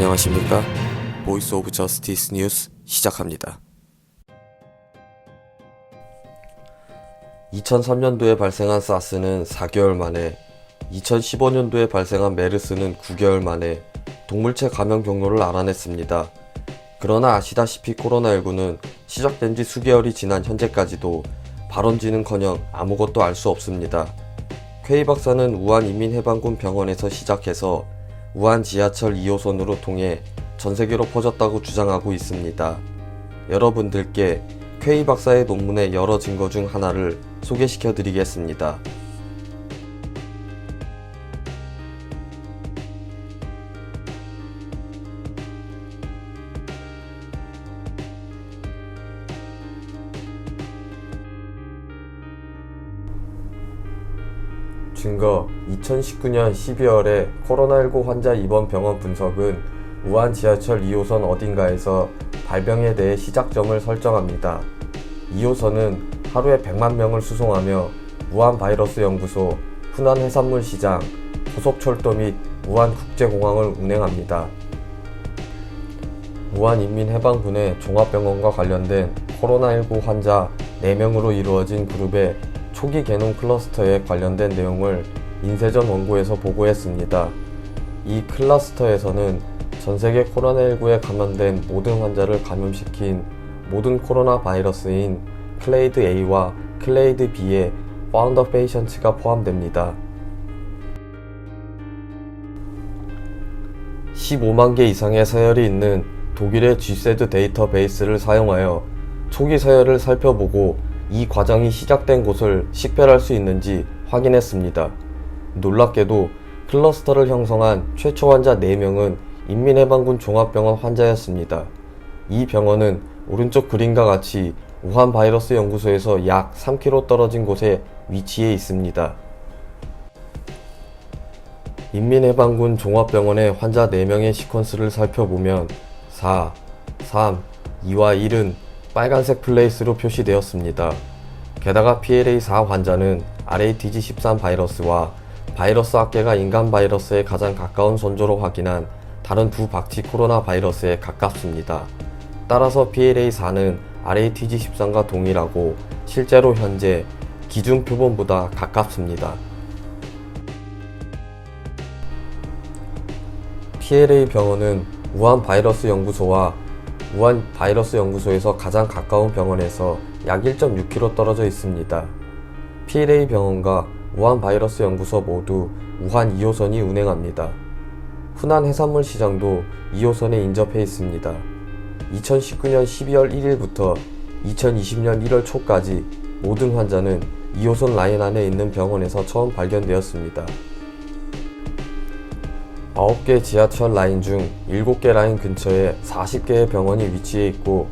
안녕하십니까? 보이스 오브 저스티스 뉴스 시작합니다. 2003년도에 발생한 사스는 4개월 만에, 2015년도에 발생한 메르스는 9개월 만에 동물체 감염 경로를 알아냈습니다. 그러나 아시다시피 코로나19는 시작된 지 수개월이 지난 현재까지도 발원지는커녕 아무것도 알 수 없습니다. 퀘이 박사는 우한 인민해방군 병원에서 시작해서 우한 지하철 2호선으로 통해 전 세계로 퍼졌다고 주장하고 있습니다. 여러분들께 퀘이 박사의 논문의 여러 증거 중 하나를 소개시켜 드리겠습니다. 증거 2019년 12월에 코로나19 환자 입원 병원 분석은 우한 지하철 2호선 어딘가에서 발병에 대해 시작점을 설정합니다. 2호선은 하루에 100만 명을 수송하며 우한 바이러스 연구소, 훈안 해산물 시장, 고속철도 및 우한 국제공항을 운행합니다. 우한 인민해방군의 종합병원과 관련된 코로나19 환자 4명으로 이루어진 그룹의 초기 개놈 클러스터에 관련된 내용을 인쇄전 원고에서 보고했습니다. 이 클러스터에서는 전 세계 코로나19에 감염된 모든 환자를 감염시킨 모든 코로나 바이러스인 클레이드 A와 클레이드 B의 파운더 페이션츠가 포함됩니다. 15만 개 이상의 서열이 있는 독일의 G세드 데이터베이스를 사용하여 초기 서열을 살펴보고 이 과정이 시작된 곳을 식별할 수 있는지 확인했습니다. 놀랍게도 클러스터를 형성한 최초 환자 4명은 인민해방군 종합병원 환자였습니다. 이 병원은 오른쪽 그림과 같이 우한 바이러스 연구소에서 약 3km 떨어진 곳에 위치해 있습니다. 인민해방군 종합병원의 환자 4명의 시퀀스를 살펴보면 4, 3, 2와 1은 빨간색 플레이스로 표시되었습니다. 게다가 PLA4 환자는 RATG13 바이러스와 바이러스 학계가 인간 바이러스에 가장 가까운 선조로 확인한 다른 두 박쥐 코로나 바이러스에 가깝습니다. 따라서 PLA4는 RATG13과 동일하고 실제로 현재 기준 표본보다 가깝습니다. PLA 병원은 우한 바이러스 연구소와 우한 바이러스 연구소에서 가장 가까운 병원에서 약 1.6km 떨어져 있습니다. PLA 병원과 우한 바이러스 연구소 모두 우한 2호선이 운행합니다. 훈안 해산물 시장도 2호선에 인접해 있습니다. 2019년 12월 1일부터 2020년 1월 초까지 모든 환자는 2호선 라인 안에 있는 병원에서 처음 발견되었습니다. 9개 지하철 라인 중 7개 라인 근처에 40개의 병원이 위치해 있고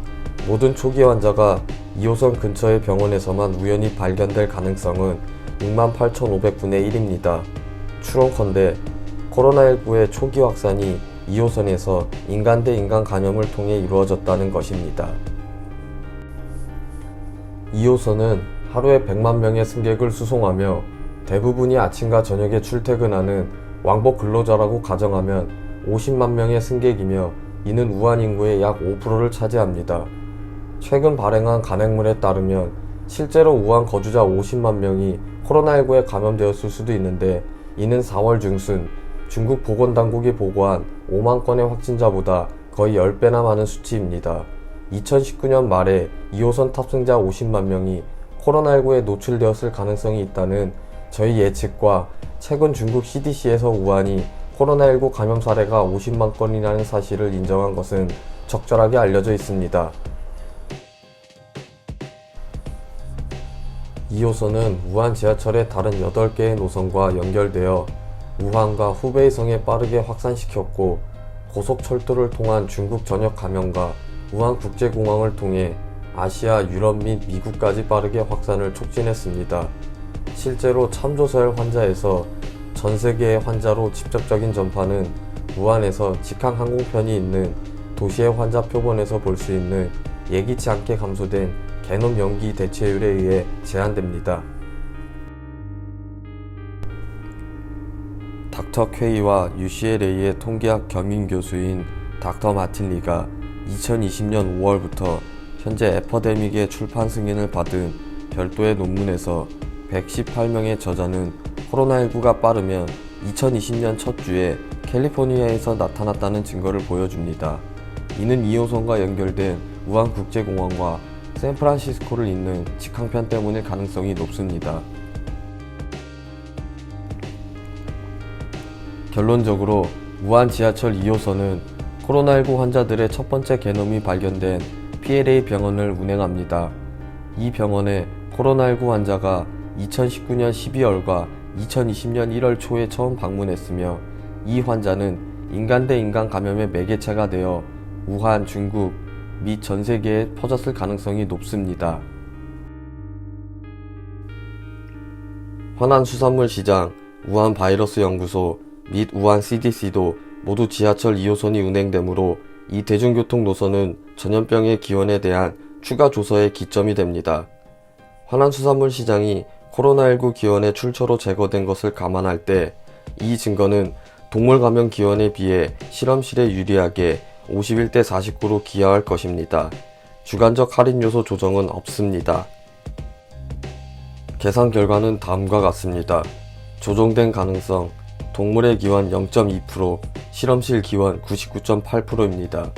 모든 초기 환자가 2호선 근처의 병원에서만 우연히 발견될 가능성은 68,500분의 1입니다. 추론컨대 코로나19의 초기 확산이 2호선에서 인간 대 인간 감염을 통해 이루어졌다는 것입니다. 2호선은 하루에 100만 명의 승객을 수송하며 대부분이 아침과 저녁에 출퇴근하는 왕복 근로자라고 가정하면 50만 명의 승객이며 이는 우한 인구의 약 5%를 차지합니다. 최근 발행한 간행물에 따르면 실제로 우한 거주자 50만 명이 코로나19에 감염되었을 수도 있는데 이는 4월 중순 중국 보건당국이 보고한 5만 건의 확진자보다 거의 10배나 많은 수치입니다. 2019년 말에 2호선 탑승자 50만 명이 코로나19에 노출되었을 가능성이 있다는 저희 예측과 최근 중국 CDC에서 우한이 코로나19 감염 사례가 50만 건이라는 사실을 인정한 것은 적절하게 알려져 있습니다. 2호선은 우한 지하철의 다른 8개의 노선과 연결되어 우한과 후베이성에 빠르게 확산시켰고 고속철도를 통한 중국 전역 감염과 우한 국제공항을 통해 아시아, 유럽 및 미국까지 빠르게 확산을 촉진했습니다. 실제로 참조서열 환자에서 전 세계의 환자로 직접적인 전파는 우한에서 직항 항공편이 있는 도시의 환자 표본에서 볼 수 있는 예기치 않게 감소된 개놈 연기 대체율에 의해 제한됩니다. 닥터 퀘이와 UCLA의 통계학 겸임 교수인 닥터 마틴 리가 2020년 5월부터 현재 에퍼데믹의 출판 승인을 받은 별도의 논문에서 118명의 저자는 코로나19가 빠르면 2020년 첫 주에 캘리포니아에서 나타났다는 증거를 보여줍니다. 이는 2호선과 연결된 우한국제공항과 샌프란시스코를 잇는 직항편 때문일 가능성이 높습니다. 결론적으로 우한 지하철 2호선은 코로나19 환자들의 첫 번째 게놈이 발견된 PLA 병원을 운행합니다. 이 병원에 코로나19 환자가 2019년 12월과 2020년 1월 초에 처음 방문했으며 이 환자는 인간 대 인간 감염의 매개체가 되어 우한, 중국 및 전 세계에 퍼졌을 가능성이 높습니다. 화난수산물 시장, 우한 바이러스 연구소 및 우한 CDC도 모두 지하철 2호선이 운행되므로 이 대중교통 노선은 전염병의 기원에 대한 추가 조사의 기점이 됩니다. 화난수산물 시장이 코로나19 기원의 출처로 제거된 것을 감안할 때 이 증거는 동물 감염 기원에 비해 실험실에 유리하게 51대 49로 기여할 것입니다. 주관적 할인 요소 조정은 없습니다. 계산 결과는 다음과 같습니다. 조정된 가능성 동물의 기원 0.2%, 실험실 기원 99.8%입니다.